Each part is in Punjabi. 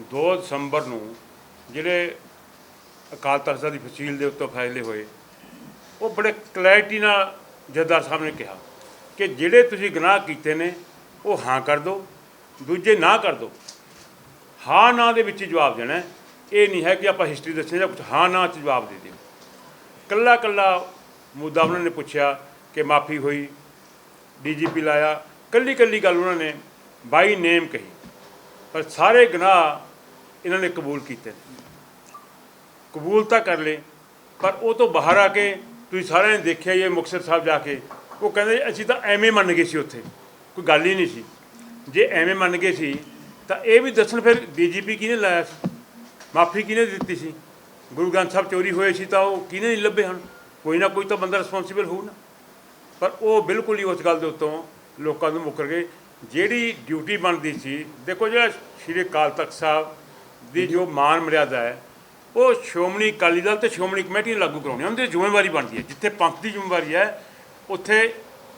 2 ਦਸੰਬਰ ਨੂੰ ਜਿਹੜੇ ਅਕਾਲ ਤਖਤ ਸਾਹਿਬ ਦੀ ਫਸੀਲ ਦੇ ਉੱਤੇ ਫੈਸਲੇ ਹੋਏ, ਉਹ ਬੜੇ ਕਲੈਰਿਟੀ ਨਾਲ ਜੱਦਾਰ ਸਾਹਿਬ ਨੇ ਕਿਹਾ ਕਿ ਜਿਹੜੇ ਤੁਸੀਂ ਗੁਨਾਹ ਕੀਤੇ ਨੇ, ਉਹ ਹਾਂ ਕਰ ਦਿਓ ਦੂਜੇ ਨਾ ਕਰ ਦਿਓ ਹਾਂ ਨਾ ਦੇ ਵਿੱਚ ਜਵਾਬ ਦੇਣਾ ਇਹ ਨਹੀਂ ਹੈ ਕਿ ਆਪਾਂ ਹਿਸਟਰੀ ਦੱਸਣੀ ਜਾਂ ਕੁਝ ਹਾਂ ਨਾ ਚ ਜਵਾਬ ਦੇ ਦਿਓ ਕੱਲਾ ਕੱਲਾ ਮੁੱਦਾ ਉਹਨਾਂ ਨੇ ਪੁੱਛਿਆ ਕਿ ਮਾਫੀ ਹੋਈ, ਡੀਜੀਪੀ ਲਾਇਆ, ਕੱਲੀ ਕੱਲੀ ਗੱਲ ਉਹਨਾਂ ਨੇ ਬਾਈ ਨੇਮ ਕਹੀ। ਪਰ ਸਾਰੇ ਗੁਨਾਹ ਇਹਨਾਂ ਨੇ ਕਬੂਲ ਕੀਤੇ। ਕਬੂਲ ਤਾਂ ਕਰ ਲਏ, ਪਰ ਉਹ ਤੋਂ ਬਾਹਰ ਆ ਕੇ ਤੁਸੀਂ ਸਾਰਿਆਂ ਨੇ ਦੇਖਿਆ ਹੀ ਇਹ ਮੁਕਤਸਰ ਸਾਹਿਬ ਜਾ ਕੇ, ਉਹ ਕਹਿੰਦੇ ਅਸੀਂ ਤਾਂ ਐਵੇਂ ਮੰਨ ਗਏ ਸੀ ਉੱਥੇ, ਕੋਈ ਗੱਲ ਹੀ ਨਹੀਂ ਸੀ। ਜੇ ਐਵੇਂ ਮੰਨ ਗਏ ਸੀ, ਤਾਂ ਇਹ ਵੀ ਦੱਸਣ ਫਿਰ ਡੀਜੀਪੀ ਕਿਹਨੇ ਲਾਇਆ ਸੀ? ਮਾਫੀ ਕਿਹਨੇ ਦਿੱਤੀ ਸੀ? ਗੁਰੂ ਗ੍ਰੰਥ ਸਾਹਿਬ ਚੋਰੀ ਹੋਏ ਸੀ ਤਾਂ ਉਹ ਕਿਹਨੇ ਨਹੀਂ ਲੱਭੇ ਹਨ? ਕੋਈ ਨਾ ਕੋਈ ਤਾਂ ਬੰਦਾ ਰਿਸਪੌਂਸਿਬਲ ਹੋਊ ਨਾ। ਪਰ ਉਹ ਬਿਲਕੁਲ ਹੀ ਉਸ ਗੱਲ ਦੇ ਉੱਤੋਂ ਲੋਕਾਂ ਨੂੰ ਮੁੱਕਰ ਗਏ। ਜਿਹੜੀ ਡਿਊਟੀ ਬਣਦੀ ਸੀ, ਦੇਖੋ ਜਿਹੜਾ ਸ਼੍ਰੀ ਅਕਾਲ ਤਖਤ ਸਾਹਿਬ ਦੀ ਜੋ ਮਾਨ ਮਰਿਆਦਾ ਹੈ ਉਹ ਸ਼੍ਰੋਮਣੀ ਅਕਾਲੀ ਦਲ ਤੇ ਸ਼੍ਰੋਮਣੀ ਕਮੇਟੀ ਨੇ ਲਾਗੂ ਕਰਾਉਣੀ ਹੈ। ਉਹਦੀ ਜ਼ਿੰਮੇਵਾਰੀ ਬਣਦੀ ਹੈ। ਜਿੱਥੇ ਪੰਥ ਦੀ ਜ਼ਿੰਮੇਵਾਰੀ ਹੈ ਉੱਥੇ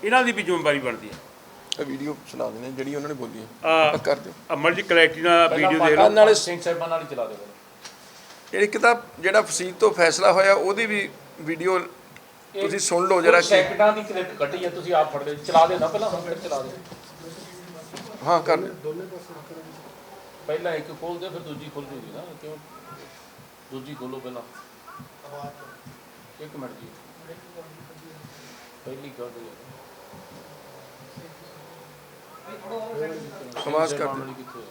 ਇਹਨਾਂ ਦੀ ਵੀ ਜ਼ਿੰਮੇਵਾਰੀ ਬਣਦੀ ਹੈ। ਇਹ ਵੀਡੀਓ ਸੁਣਾ ਦੇਣੇ ਜਿਹੜੀ ਉਹਨਾਂ ਨੇ ਬੋਲੀ ਹੈ। ਆ ਕਰ ਦਿਓ। ਅਮਰ ਜੀ ਕਲੈਕਟਰੀ ਨਾਲ ਵੀਡੀਓ ਦੇ ਲਓ। ਨਾਲੇ ਸਿੰਘ ਸਾਹਿਬਾਂ ਨਾਲ ਹੀ ਚਲਾ ਦਿਓ। ਜਿਹੜੀ ਕਿਤਾਬ ਜਿਹੜਾ ਫਸੀਲ ਤੋਂ ਫੈਸਲਾ ਹੋਇਆ ਉਹਦੀ ਵੀ ਵੀਡੀਓ ਤੁਸੀਂ ਸੁਣ ਲਓ ਜਰਾ ਕਿ ਸੈਕਿੰਡਾਂ ਦੀ ਕਲਿੱਪ ਕੱਢੀ ਹੈ ਤੁਸੀਂ ਆਪ ਫੜ ਲਿਓ। ਚਲਾ ਨਾ ਪਹਿਲਾਂ ਹੁਣ ਫਿਰ ਚਲਾ ਦਿਓ। ਹਾਂ ਕਰ ਦਿਓ। ਪਹਿਲਾਂ ਇੱਕ ਖੋਲ ਦਿਓ ਫਿਰ ਦੂਜੀ ਖੁੱਲ ਜੂਗੀ ਨਾ ਕਿਉਂ? ਦੂਜੀ ਖੋਲੋ ਪਹਿਲਾਂ। ਇੱਕ ਮਿੰਟ ਜੀ। ਪਹਿਲੀ ਕਰ ਦਿਓ ਆਵਾਜ਼ ਕਰ ਦਿਓ ਵਾਲੀ ਕਿੱਥੇ ਹੈ?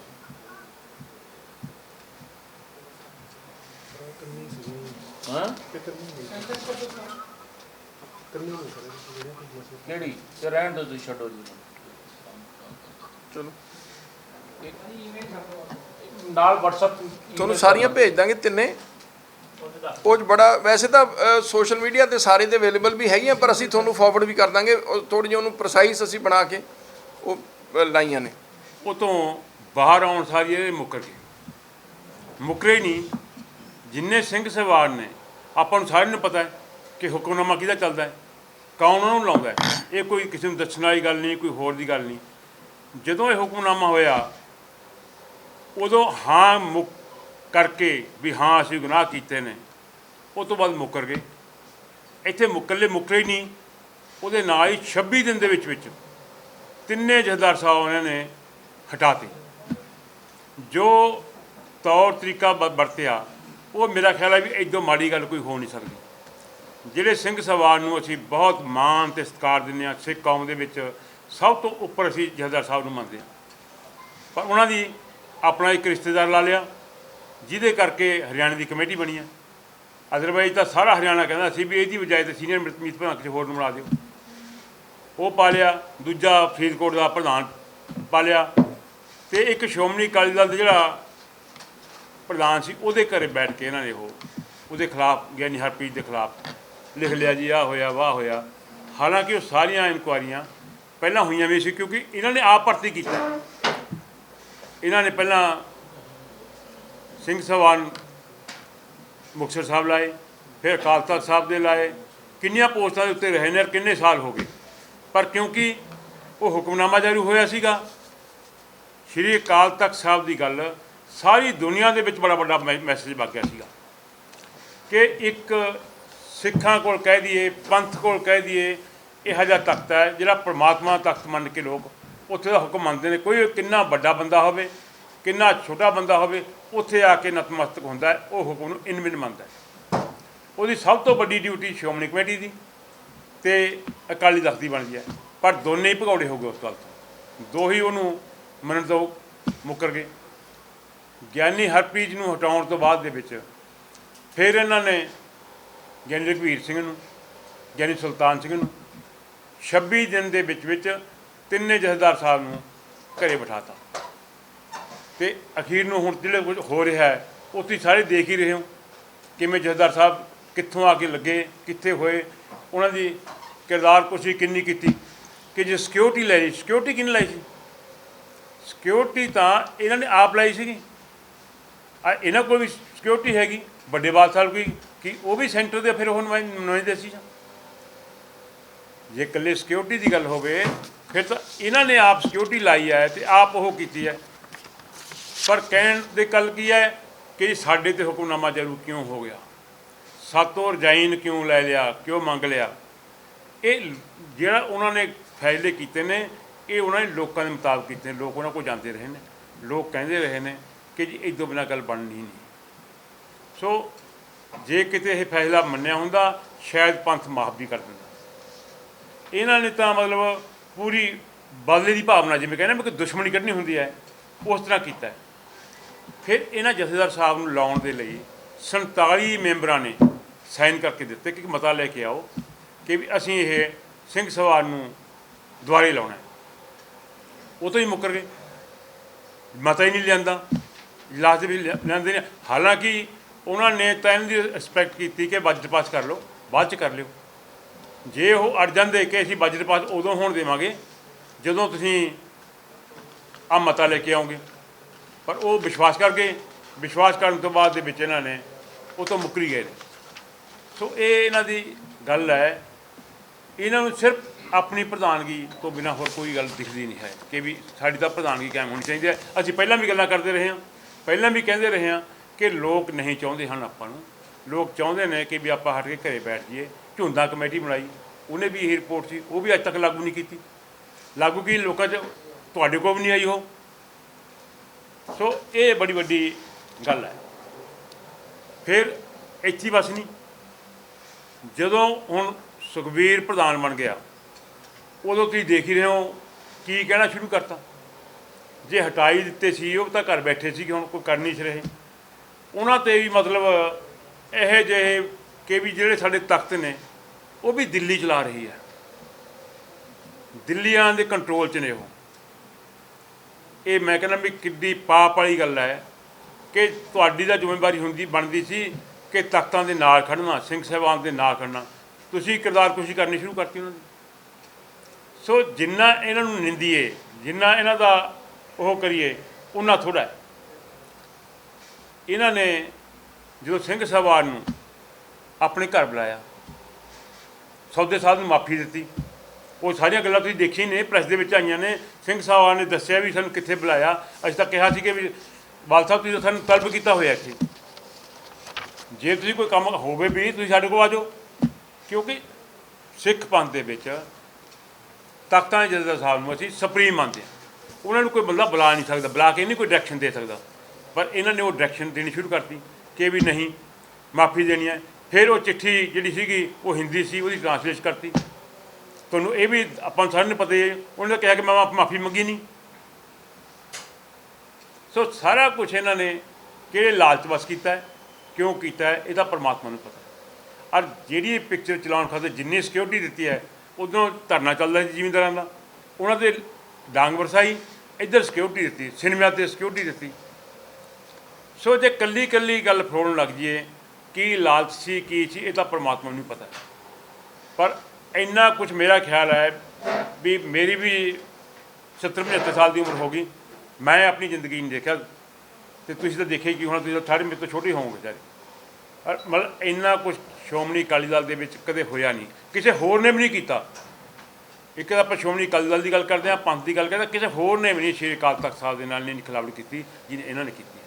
ਹਾਂ ਕਿਹੜੀ? ਤੇ ਰਹਿਣ ਤੁਸੀਂ ਛੱਡੋ ਜੀ। ਚਲੋ। ਨਾਲ WhatsApp ਤੁਹਾਨੂੰ ਸਾਰੀਆਂ ਭੇਜ ਦਾਂਗੇ ਤਿੰਨੇ। ਉਹ ਬੜਾ ਵੈਸੇ ਤਾਂ ਸੋਸ਼ਲ ਮੀਡੀਆ ਤੇ ਸਾਰੇ ਦੇ ਅਵੇਲੇਬਲ ਵੀ ਹੈਗੀਆਂ ਪਰ ਅਸੀਂ ਤੁਹਾਨੂੰ ਫਾਰਵਰਡ ਵੀ ਕਰ ਦਾਂਗੇ। ਥੋੜੀ ਜਿਹੀ ਉਹਨੂੰ ਪ੍ਰਸਾਈਜ਼ ਅਸੀਂ ਬਣਾ ਕੇ ਉਹ ਲਾਈਆਂ ਨੇ। ਉਹ ਤੋਂ ਬਾਹਰ ਆਉਣ ਸਾਰੀ ਇਹ ਮੁੱਕਰ ਗਏ ਮੁੱਕਰੇ ਹੀ ਨਹੀਂ। ਜਿੰਨੇ ਸਿੰਘ ਸਵਾਰ ਨੇ ਆਪਾਂ ਨੂੰ ਸਾਰਿਆਂ ਨੂੰ ਪਤਾ ਹੈ ਕਿ ਹੁਕਮਨਾਮਾ ਕਿਹਦਾ ਚੱਲਦਾ ਹੈ ਕੌਣ ਉਹਨੂੰ ਲਾਉਂਦਾ ਹੈ। ਇਹ ਕੋਈ ਕਿਸੇ ਨੂੰ ਦੱਸਣ ਵਾਲੀ ਗੱਲ ਨਹੀਂ ਕੋਈ ਹੋਰ ਦੀ ਗੱਲ ਨਹੀਂ। ਜਦੋਂ ਇਹ ਹੁਕਮਨਾਮਾ ਹੋਇਆ ਉਦੋਂ ਹਾਂ ਮੁੱਕ ਕਰਕੇ ਵੀ ਹਾਂ ਅਸੀਂ ਗੁਨਾਹ ਕੀਤੇ ਨੇ, ਉਹ ਤੋਂ ਬਾਅਦ ਮੁੱਕਰ ਗਏ। ਇੱਥੇ ਮੁੱਕਰਲੇ ਮੁੱਕਰੇ ਹੀ ਨਹੀਂ, ਉਹਦੇ ਨਾਲ ਹੀ 26 ਦਿਨ ਦੇ ਵਿੱਚ ਵਿੱਚ ਤਿੰਨੇ ਜਥੇਦਾਰ ਸਾਹਿਬ ਉਹਨਾਂ ਨੇ ਹਟਾਤੇ। ਜੋ ਤੌਰ ਤਰੀਕਾ ਬ- ਵਰਤਿਆ, ਉਹ ਮੇਰਾ ਖਿਆਲ ਹੈ ਵੀ ਇਦੋਂ ਮਾੜੀ ਗੱਲ ਕੋਈ ਹੋ ਨਹੀਂ ਸਕਦੀ। ਜਿਹੜੇ ਸਿੰਘ ਸਵਾਰ ਨੂੰ ਅਸੀਂ ਬਹੁਤ ਮਾਣ ਤੇ ਸਤਿਕਾਰ ਦਿੰਦੇ ਹਾਂ, ਸਿੱਖ ਕੌਮ ਦੇ ਵਿੱਚ ਸਭ ਤੋਂ ਉੱਪਰ ਅਸੀਂ ਜਥੇਦਾਰ ਸਾਹਿਬ ਨੂੰ ਮੰਨਦੇ ਹਾਂ। ਪਰ ਉਹਨਾਂ ਦੀ ਆਪਣਾ ਇੱਕ ਰਿਸ਼ਤੇਦਾਰ ਲਾ ਲਿਆ, ਜਿਹਦੇ ਕਰਕੇ ਹਰਿਆਣੇ ਦੀ ਕਮੇਟੀ ਬਣੀ ਹੈ ਅਦਰਵਾਈਜ਼ ਤਾਂ ਸਾਰਾ ਹਰਿਆਣਾ ਕਹਿੰਦਾ ਸੀ ਵੀ ਇਹਦੀ ਬਜਾਏ ਤੇ ਸੀਨੀਅਰ ਮੀਤ ਭਰਾ ਕਿਸੇ ਹੋਰ ਨੂੰ ਬਣਾ ਦਿਓ। ਉਹ ਪਾ ਲਿਆ, ਦੂਜਾ ਫਰੀਦਕੋਟ ਦਾ ਪ੍ਰਧਾਨ ਪਾ ਲਿਆ ਤੇ ਇੱਕ ਸ਼੍ਰੋਮਣੀ ਅਕਾਲੀ ਦਲ ਦਾ ਜਿਹੜਾ ਪ੍ਰਧਾਨ ਸੀ, ਉਹਦੇ ਘਰੇ ਬੈਠ ਕੇ ਇਹਨਾਂ ਨੇ ਉਹ, ਉਹਦੇ ਖਿਲਾਫ ਗਿਆਨੀ ਹਰਪ੍ਰੀਤ ਦੇ ਖਿਲਾਫ ਲਿਖ ਲਿਆ ਜੀ ਆ ਹੋਇਆ, ਵਾਹ ਹੋਇਆ। ਹਾਲਾਂਕਿ ਉਹ ਸਾਰੀਆਂ ਇਨਕੁਆਰੀਆਂ ਪਹਿਲਾਂ ਹੋਈਆਂ ਵੀ ਸੀ ਕਿਉਂਕਿ ਇਹਨਾਂ ਨੇ ਆਪ ਭਰਤੀ ਕੀਤਾ। ਇਹਨਾਂ ਨੇ ਪਹਿਲਾਂ ਸਿੰਘ ਸਵਾਨ ਮੁਕਤਸਰ ਸਾਹਿਬ ਲਾਏ, ਫਿਰ ਅਕਾਲ ਤਖਤ ਸਾਹਿਬ ਦੇ ਲਾਏ। ਕਿੰਨੀਆਂ ਪੋਸਟਾਂ ਦੇ ਉੱਤੇ ਰਹੇ ਨੇ ਔਰ ਕਿੰਨੇ ਸਾਲ ਹੋ ਗਏ। ਪਰ ਕਿਉਂਕਿ ਉਹ ਹੁਕਮਨਾਮਾ ਜਾਰੀ ਹੋਇਆ ਸੀਗਾ, ਸ਼੍ਰੀ ਅਕਾਲ ਤਖਤ ਸਾਹਿਬ ਦੀ ਗੱਲ ਸਾਰੀ ਦੁਨੀਆ ਦੇ ਵਿੱਚ ਬੜਾ ਵੱਡਾ ਮੈਸੇਜ ਵਗ ਸੀਗਾ। ਕਿ ਇੱਕ ਸਿੱਖਾਂ ਕੋਲ ਕਹਿ ਦਈਏ, ਪੰਥ ਕੋਲ ਕਹਿ ਦਈਏ, ਇਹੋ ਜਿਹਾ ਤਖਤ ਹੈ ਜਿਹੜਾ ਪ੍ਰਮਾਤਮਾ ਤਖਤ ਮੰਨ ਕੇ ਲੋਕ ਉੱਥੇ ਦਾ ਹੁਕਮ ਮੰਨਦੇ ਨੇ, ਕੋਈ ਕਿੰਨਾ ਵੱਡਾ ਬੰਦਾ ਹੋਵੇ, ਕਿੰਨਾ ਛੋਟਾ ਬੰਦਾ ਹੋਵੇ, ਉੱਥੇ ਆ ਕੇ ਨਤਮਸਤਕ ਹੁੰਦਾ ਹੈ, ਉਹ ਹੁਕਮ ਨੂੰ ਇਨਮਿਨ ਮੰਨਦਾ ਹੈ। ਉਹਦੀ ਸਭ ਤੋਂ ਵੱਡੀ ਡਿਊਟੀ ਸ਼੍ਰੋਮਣੀ ਕਮੇਟੀ ਦੀ ਤੇ ਅਕਾਲੀ ਦਲ ਦੀ ਬਣਦੀ ਹੈ। ਪਰ ਦੋਨੇ ਹੀ ਭਗੌੜੇ ਹੋ ਗਏ ਉਸ ਗੱਲ ਤੋਂ। ਦੋ ਹੀ ਉਹਨੂੰ ਮੰਨਣ ਤੋਂ ਮੁੱਕਰ ਗਏ। ਗਿਆਨੀ ਹਰਪ੍ਰੀਤ ਨੂੰ ਹਟਾਉਣ ਤੋਂ ਬਾਅਦ ਦੇ ਵਿੱਚ ਫਿਰ ਇਹਨਾਂ ਨੇ ਗਿਆਨੀ ਰਘਵੀਰ ਸਿੰਘ ਨੂੰ, ਗਿਆਨੀ ਸੁਲਤਾਨ ਸਿੰਘ ਨੂੰ 26 ਦਿਨ ਦੇ ਵਿੱਚ ਵਿੱਚ ਤਿੰਨੇ ਜਥੇਦਾਰ ਸਾਹਿਬ ਨੂੰ ਘਰੇ ਬਿਠਾਤਾ। ਤੇ ਅਖੀਰ ਨੂੰ ਹੁਣ ਜਿਹੜੇ ਕੁਝ ਹੋ ਰਿਹਾ ਹੈ ਉਹ ਸਾਰੇ ਦੇਖ ਹੀ ਰਹੇ ਹੋ ਕਿਵੇਂ ਜਥੇਦਾਰ ਸਾਹਿਬ ਕਿੱਥੋਂ ਆ ਕੇ ਲੱਗੇ, ਕਿੱਥੇ ਹੋਏ, ਉਹਨਾਂ ਦੀ ਕਿਰਦਾਰ ਕੁਸ਼ੀ ਕਿੰਨੀ ਕੀਤੀ। ਕਿ ਜੇ ਸਿਕਿਉਰਿਟੀ ਲੈ ਲਈ ਸਿਕਿਉਰਿਟੀ ਕਿਹਨੇ ਲਈ ਸੀ? ਸਿਕਿਉਰਿਟੀ ਤਾਂ ਇਹਨਾਂ ਨੇ ਆਪ ਲਈ ਸੀਗੀ। ਆ ਇਹਨਾਂ ਕੋਲ ਵੀ ਸਿਕਿਉਰਿਟੀ ਹੈਗੀ, ਵੱਡੇ ਬਾਦ ਸਾਹਿਬ ਕੀ ਕਿ ਉਹ ਵੀ ਸੈਂਟਰ ਦੇ ਫਿਰ ਉਹ ਨੁਮਾਇੰ- ਨੁਮਾਇੰਦੇ ਸੀ ਜੇ? ਇਕੱਲੇ ਸਿਕਿਉਰਿਟੀ ਦੀ ਗੱਲ ਹੋਵੇ ਫਿਰ ਤਾਂ ਇਹਨਾਂ ਨੇ ਆਪ ਸਿਕਿਉਰਿਟੀ ਲਾਈ ਹੈ ਤੇ ਆਪ ਉਹ ਕੀਤੀ ਹੈ। ਪਰ ਕਹਿਣ ਦੇ ਗੱਲ ਕੀ ਹੈ ਕਿ ਜੀ ਸਾਡੇ ਤੇ ਹੁਕਮਨਾਮਾ ਜਾਰੂ ਕਿਉਂ ਹੋ ਗਿਆ? ਸਾਤੋਂ ਰਜਾਈਨ ਕਿਉਂ ਲੈ ਲਿਆ, ਕਿਉਂ ਮੰਗ ਲਿਆ? ਇਹ ਜਿਹੜਾ ਉਹਨਾਂ ਨੇ ਫੈਸਲੇ ਕੀਤੇ ਨੇ, ਇਹ ਉਹਨਾਂ ਨੇ ਲੋਕਾਂ ਦੇ ਮੁਤਾਬਕ ਕੀਤੇ ਨੇ, ਲੋਕ ਉਹਨਾਂ ਕੋਲ ਜਾਂਦੇ ਰਹੇ ਨੇ। ਲੋਕ ਕਹਿੰਦੇ ਰਹੇ ਨੇ ਕਿ ਜੀ ਇਹ ਤੋਂ ਬਿਨਾਂ ਗੱਲ ਬਣਨੀ ਨਹੀਂ। ਸੋ ਜੇ ਕਿਤੇ ਇਹ ਫੈਸਲਾ ਮੰਨਿਆ ਹੁੰਦਾ, ਸ਼ਾਇਦ ਪੰਥ ਮਾਫ ਵੀ ਕਰ ਦਿੰਦਾ। ਇਹਨਾਂ ਨੇ ਤਾਂ ਮਤਲਬ ਪੂਰੀ ਬਦਲੇ ਦੀ ਭਾਵਨਾ ਜਿਵੇਂ ਕਹਿੰਦੇ ਮੈਂ ਕਿ ਦੁਸ਼ਮਣੀ ਕੱਢਣੀ ਹੁੰਦੀ ਹੈ, ਉਸ ਤਰ੍ਹਾਂ ਕੀਤਾ ਫਿਰ ਇਹਨਾਂ ਜਥੇਦਾਰ ਸਾਹਿਬ ਨੂੰ ਲਾਉਣ ਦੇ ਲਈ 47 ਮੈਂਬਰਾਂ ਨੇ ਸਾਈਨ ਕਰਕੇ ਦਿੱਤੇ ਕਿ ਮਤਾ ਲੈ ਕੇ ਆਓ ਕਿ ਵੀ ਅਸੀਂ ਇਹ ਸਿੰਘ ਸਵਾਰ ਨੂੰ ਦੁਆਰੇ ਲਾਉਣਾ ਉਹ ਤੋਂ ਹੀ ਮੁੱਕਰ ਗਏ। ਮਤਾ ਹੀ ਨਹੀਂ ਲਿਆਂਦਾ। ਲਾਸਟ ਵੀ ਲਿਆ- ਲਿਆਂਦੇ ਨੇ। ਹਾਲਾਂਕਿ ਉਹਨਾਂ ਨੇ ਤਾਂ ਇਹਨਾਂ ਦੀ ਰਿਸਪੈਕਟ ਕੀਤੀ ਕਿ ਬਜਟ ਪਾਸ ਕਰ ਲਓ, ਬਾਅਦ ਚ ਕਰ ਲਿਓ। ਜੇ ਉਹ ਅੜ ਜਾਂਦੇ ਕਿ ਅਸੀਂ ਬਜਟ ਪਾਸ ਉਦੋਂ ਹੋਣ ਦੇਵਾਂਗੇ, ਜਦੋਂ ਤੁਸੀਂ ਆ ਮਤਾ ਲੈ ਕੇ ਆਉਂਗੇ ਪਰ ਉਹ ਵਿਸ਼ਵਾਸ ਕਰ ਗਏ ਵਿਸ਼ਵਾਸ ਕਰਨ ਤੋਂ ਬਾਅਦ ਦੇ ਵਿੱਚ ਇਹਨਾਂ ਨੇ ਉਹ ਤੋਂ ਮੁੱਕਰੀ ਗਏ ਨੇ। ਸੋ ਇਹ ਇਹਨਾਂ ਦੀ ਗੱਲ ਹੈ। ਇਹਨਾਂ ਨੂੰ ਸਿਰਫ ਆਪਣੀ ਪ੍ਰਧਾਨਗੀ ਤੋਂ ਬਿਨਾ ਹੋਰ ਕੋਈ ਗੱਲ ਦਿਖਦੀ ਨਹੀਂ ਹੈ ਕਿ ਵੀ ਸਾਡੀ ਤਾਂ ਪ੍ਰਧਾਨਗੀ ਕਾਇਮ ਹੋਣੀ ਚਾਹੀਦੀ ਹੈ। ਅਸੀਂ ਪਹਿਲਾਂ ਵੀ ਗੱਲਾਂ ਕਰਦੇ ਰਹੇ ਹਾਂ। ਪਹਿਲਾਂ ਵੀ ਕਹਿੰਦੇ ਰਹੇ ਹਾਂ ਕਿ ਲੋਕ ਨਹੀਂ ਚਾਹੁੰਦੇ ਹਨ ਆਪਾਂ ਨੂੰ। ਲੋਕ ਚਾਹੁੰਦੇ ਨੇ ਕਿ ਵੀ ਆਪਾਂ ਹਟ ਕੇ ਘਰੇ ਬੈਠ ਜਾਈਏ। ਝੁੰਦਾ ਕਮੇਟੀ ਬਣਾਈ, ਉਹਨੇ ਵੀ ਇਹ ਰਿਪੋਰਟ ਸੀ, ਉਹ ਵੀ ਅੱਜ ਤੱਕ ਲਾਗੂ ਨਹੀਂ ਕੀਤੀ। ਲਾਗੂ ਕੀ ਲੋਕਾਂ 'ਚ, ਤੁਹਾਡੇ ਕੋਲ ਵੀ ਨਹੀਂ ਆਈ ਉਹ। ਸੋ ਇਹ ਬੜੀ ਵੱਡੀ ਗੱਲ ਹੈ। ਫਿਰ ਇੱਥੇ ਬਸ ਨਹੀਂ ਜਦੋਂ ਹੁਣ ਸੁਖਬੀਰ ਪ੍ਰਧਾਨ ਬਣ ਗਿਆ, ਉਦੋਂ ਤੁਸੀਂ ਦੇਖ ਹੀ ਰਹੇ ਹੋ ਕੀ ਕਹਿਣਾ ਸ਼ੁਰੂ ਕਰਤਾ। ਜੇ ਹਟਾਈ ਦਿੱਤੇ ਸੀ, ਉਹ ਤਾਂ ਘਰ ਬੈਠੇ ਸੀ ਕਿ ਹੁਣ ਕੋਈ ਕਰ ਨਹੀਂ ਸੀ ਰਹੇ। ਉਹਨਾਂ ਤੇ ਵੀ ਮਤਲਬ ਇਹ ਜਿਹੇ ਕਿ ਵੀ ਜਿਹੜੇ ਸਾਡੇ ਤਖਤ ਨੇ, ਉਹ ਵੀ ਦਿੱਲੀ ਚਲਾ ਰਹੀ ਹੈ। ਦਿੱਲੀਆਂ ਦੇ ਕੰਟਰੋਲ 'ਚ ਨੇ ਉਹ। ਇਹ ਮੈਂ ਕਹਿੰਦਾ ਵੀ ਕਿੱਡੀ ਪਾਪ ਵਾਲੀ ਗੱਲ ਹੈ ਕਿ ਤੁਹਾਡੀ ਤਾਂ ਜ਼ਿੰਮੇਵਾਰੀ ਹੁੰਦੀ, ਬਣਦੀ ਸੀ ਕਿ ਤਖਤਾਂ ਦੇ ਨਾਲ ਖੜਨਾ ਸਿੰਘ ਸਾਹਿਬਾਨ ਦੇ ਨਾਲ ਖੜਨਾ ਤੁਸੀਂ ਕਿਰਦਾਰ ਕੁਸ਼ੀ ਕਰਨੀ ਸ਼ੁਰੂ ਕਰਤੀ ਉਹਨਾਂ ਦੀ। ਸੋ ਜਿੰਨਾ ਇਹਨਾਂ ਨੂੰ ਨਿੰਦੀਏ, ਜਿੰਨਾ ਇਹਨਾਂ ਦਾ ਉਹ ਕਰੀਏ ਉਹਨਾਂ ਥੋੜਾ ਇਹਨਾਂ ਨੇ ਜਦੋਂ ਸਿੰਘ ਸਾਹਿਬਾਨ ਨੂੰ ਆਪਣੇ ਘਰ ਬੁਲਾਇਆ। ਸੌਦੇ ਸਾਹਿਬ ਨੂੰ ਮਾਫੀ ਦਿੱਤੀ। ਉਹ ਸਾਰੀਆਂ ਗੱਲਾਂ ਤੁਸੀਂ ਦੇਖੀ ਨੇ, ਪ੍ਰੈਸ ਦੇ ਵਿੱਚ ਆਈਆਂ ਨੇ। ਸਿੰਘ ਸਾਹਿਬਾਨ ਨੇ ਦੱਸਿਆ ਵੀ ਸਾਨੂੰ ਕਿੱਥੇ ਬੁਲਾਇਆ। ਅਸੀਂ ਤਾਂ ਕਿਹਾ ਸੀ ਕਿ ਵੀ ਬਾਲ ਸਾਹਿਬ, ਤੁਸੀਂ ਸਾਨੂੰ ਤਲਬ ਕੀਤਾ ਹੋਇਆ ਇੱਥੇ। ਜੇ ਤੁਸੀਂ ਕੋਈ ਕੰਮ ਹੋਵੇ ਵੀ, ਤੁਸੀਂ ਸਾਡੇ ਕੋਲ ਆ ਜਾਓ। ਕਿਉਂਕਿ ਸਿੱਖ ਪੰਥ ਦੇ ਵਿੱਚ ਤਾਕਤਾਂ ਦੇ ਜਥੇਦਾਰ ਸਾਹਿਬ ਨੂੰ ਅਸੀਂ ਸੁਪਰੀਮ ਮੰਨਦੇ ਹਾਂ। ਉਹਨਾਂ ਨੂੰ ਕੋਈ ਬੰਦਾ ਬੁਲਾ ਨਹੀਂ ਸਕਦਾ, ਬੁਲਾ ਕੇ ਨਹੀਂ ਕੋਈ ਡਾਇਰੈਕਸ਼ਨ ਦੇ ਸਕਦਾ। ਪਰ ਇਹਨਾਂ ਨੇ ਉਹ ਡਾਇਰੈਕਸ਼ਨ ਦੇਣੀ ਸ਼ੁਰੂ ਕਰਤੀ ਕਿ ਵੀ ਨਹੀਂ, ਮਾਫੀ ਦੇਣੀ ਹੈ। ਫਿਰ ਉਹ ਚਿੱਠੀ ਜਿਹੜੀ ਸੀਗੀ, ਉਹ ਹਿੰਦੀ ਸੀ, ਉਹਦੀ ਟ੍ਰਾਂਸਲੇਟ ਕਰਤੀ। ਤੁਹਾਨੂੰ ਇਹ ਵੀ ਆਪਾਂ ਨੂੰ ਸਾਰਿਆਂ ਨੂੰ ਪਤਾ ਹੈ ਉਹਨੇ ਤਾਂ ਕਿਹਾ ਕਿ ਮੈਂ ਮਾਫੀ ਮੰਗੀ ਨਹੀਂ। ਸੋ ਸਾਰਾ ਕੁਝ ਇਹਨਾਂ ਨੇ ਕਿਹੜੇ ਲਾਲਚ ਵਸ ਕੀਤਾ ਹੈ, ਕਿਉਂ ਕੀਤਾ ਹੈ ਇਹਦਾ ਪਰਮਾਤਮਾ ਨੂੰ ਪਤਾ। ਹੈ। ਔਰ ਜਿਹੜੀ ਪਿਕਚਰ ਚਲਾਉਣ ਖਾਤੇ ਜਿੰਨੀ ਸਿਕਿਉਰਿਟੀ ਦਿੱਤੀ ਹੈ, ਉਦੋਂ ਧਰਨਾ ਚੱਲਦਾ ਸੀ ਜ਼ਿਮੀਂਦਾਰਾਂ ਦਾ। ਉਹਨਾਂ ਦੇ ਡਾਂਗ ਵਰਸਾਈ, ਇੱਧਰ ਸਿਕਿਉਰਿਟੀ ਦਿੱਤੀ ਸਿਨੇਮਾ ਤੇ ਸਿਕਿਉਰਿਟੀ ਦਿੱਤੀ। ਸੋ ਜੇ ਕੱਲੀ ਕੱਲੀ ਗੱਲ ਫਰੋੜਨ ਲੱਗ ਜੀਏ ਕੀ ਲਾਲਚ ਸੀ, ਕੀ ਸੀ ਇਹ ਤਾਂ ਪਰਮਾਤਮਾ ਨੂੰ ਪਤਾ। ਪਰ ਇੰਨਾ ਕੁਝ ਮੇਰਾ ਖਿਆਲ ਹੈ ਵੀ ਮੇਰੀ ਵੀ 70 75 ਸਾਲ ਦੀ ਉਮਰ ਹੋ ਗਈ। ਮੈਂ ਆਪਣੀ ਜ਼ਿੰਦਗੀ ਨਹੀਂ ਦੇਖਿਆ ਤੇ ਤੁਸੀਂ ਤਾਂ ਦੇਖਿਆ ਕਿ ਹੁਣ ਤੁਸੀਂ ਤਾਂ ਮੇਰੇ ਤੋਂ ਛੋਟੇ ਹੋਵੋਗੇ ਵਿਚਾਰੇ। ਪਰ ਮਤਲਬ ਇੰਨਾ ਕੁਝ ਸ਼੍ਰੋਮਣੀ ਅਕਾਲੀ ਦਲ ਦੇ ਵਿੱਚ ਕਦੇ ਹੋਇਆ ਨਹੀਂ। ਕਿਸੇ ਹੋਰ ਨੇ ਵੀ ਨਹੀਂ ਕੀਤਾ। ਇੱਕ ਤਾਂ ਆਪਾਂ ਸ਼੍ਰੋਮਣੀ ਅਕਾਲੀ ਦਲ ਦੀ ਗੱਲ ਕਰਦੇ ਹਾਂ, ਪੰਥ ਦੀ ਗੱਲ ਕਰਦੇ ਹਾਂ, ਕਿਸੇ ਹੋਰ ਨੇ ਵੀ ਨਹੀਂ ਸ਼੍ਰੀ ਅਕਾਲ ਤਖਤ ਸਾਹਿਬ ਦੇ ਨਾਲ ਨਹੀਂ ਖਿਲਾਫੜ ਕੀਤੀ ਜਿਹਨੇ ਇਹਨਾਂ ਨੇ ਕੀਤੀ।